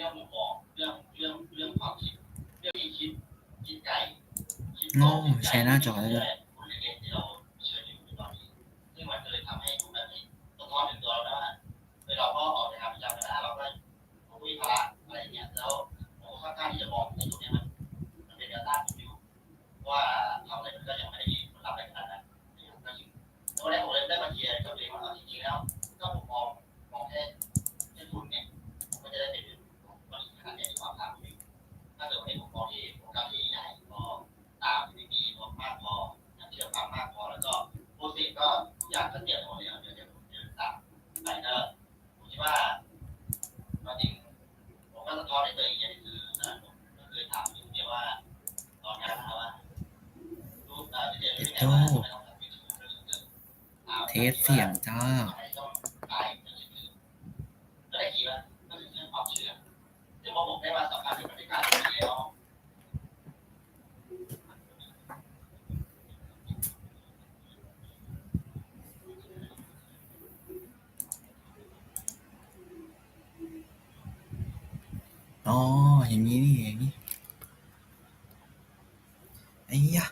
รื่องมุมมองเรื่องเรื่องเรื่องความคิดเรื่องที่คิดคิดไกลคิดโง่ใช้หน้าจอได้ด้วยคนเล็กๆที่เราเชื่ออยู่ในตอนนี้ซึ่งมันก็เลยทำให้รูปแบบนี้สะท้อนถึงตัว ก็ทุกอย่างก็เตรียมหมดแล้วเดี๋ยวเดี๋ยวผมจะตามไปก็ผมคิดว่าจริงผมก็สะท้อนให้ตัวเองอย่างคือนะผมก็เคยถามอยู่เนี่ยว่า ตอนนี้นะว่ารูปอ่าที่เรียนเป็นไงบ้างทำไมต้องทำยูทูบเรื่องเรื่องอ่าเทสเสียงจ้าก็ได้คิดว่าก็คือเรื่องความเชื่อซึ่งพอผมได้มาสัมผัสกับศที่นี่แล้ว อ๋อ อย่างนี้นี่เองไอ้ยะ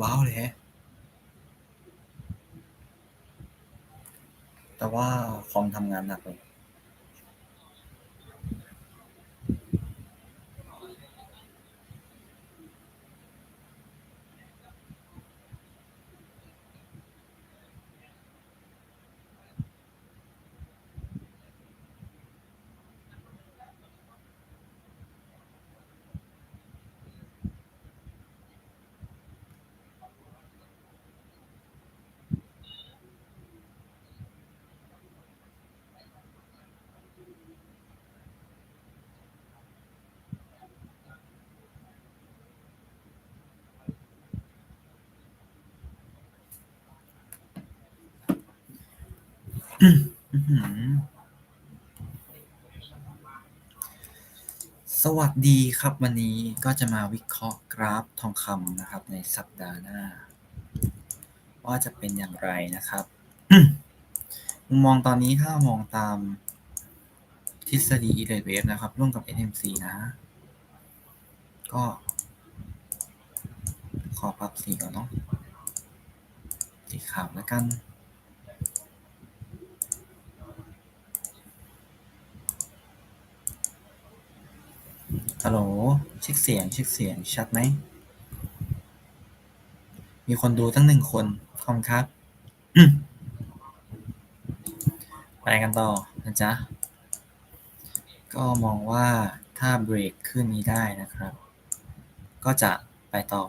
ว้าวเลยแฮะ แต่ว่าคอม ทำงานหนักเลย สวัสดีครับวันนี้ก็จะมาวิเคราะห์กราฟทองคำนะครับ ในสัปดาห์หน้า ว่าจะเป็นอย่างไรนะครับมุมมองตอนนี้ถ้ามองตามทฤษฎี e r a t e wave นะครับ ร่วมกับ NMC นะ ก็ ขอปรับสีก่อนเนาะสีขาวแล้วกัน ฮัลโหลเช็คเสียงเช็คเสียงชัดไหม มีคนดูตั้งหนึ่งคนขอบคุณครับ ไปกันต่อนะจ๊ะ ก็มองว่าถ้าเบรกขึ้นนี้ได้นะครับ ก็จะไปต่อ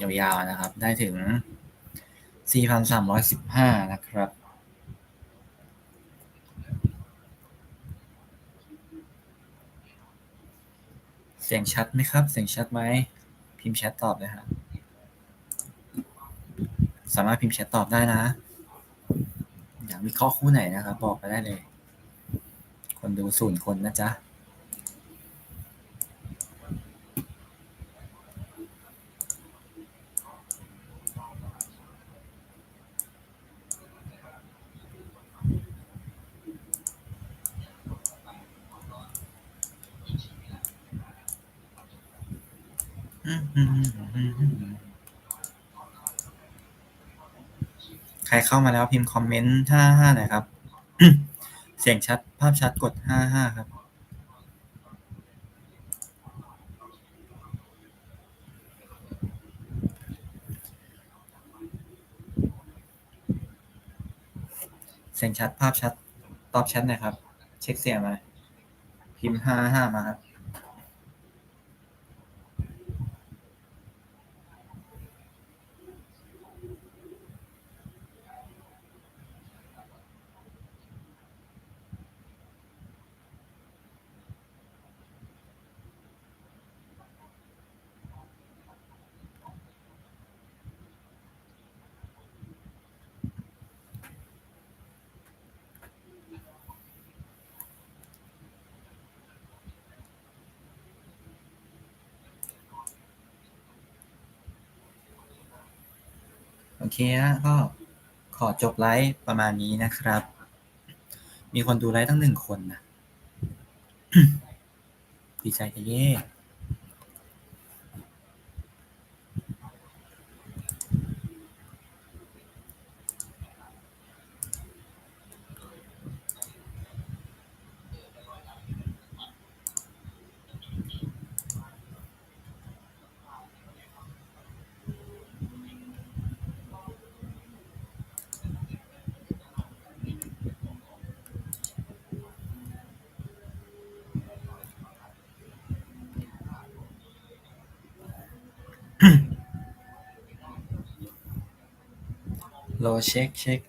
ยาวๆนะครับ ได้ถึง4,315 นะครับ เสียงชัดไหมครับ เสียงชัดไหม พิมพ์แชทตอบเลยครับสามารถพิมพ์แชทตอบได้นะ อยากวิเคราะห์คู่ไหนนะครับ บอกไปได้เลย คนดูศูนย์คนนะจ๊ะ ใครเข้ามาแล้วพิมพ์คอมเมนต์ห้าห้าหน่อยครับ เสียงชัดภาพชัดกดห้าห้าครับเสียงชัดภาพชัด ตอบแชทหน่อยครับ เช็คเสียงมา พิมพ์ห้าห้ามาครับ โอเคนะก็ขอจบไลฟ์ประมาณนี้นะครับ มีคนดูไลฟ์ตั้งหนึ่งคนนะ ดีใจจะเย่ รอเช็คเช็ค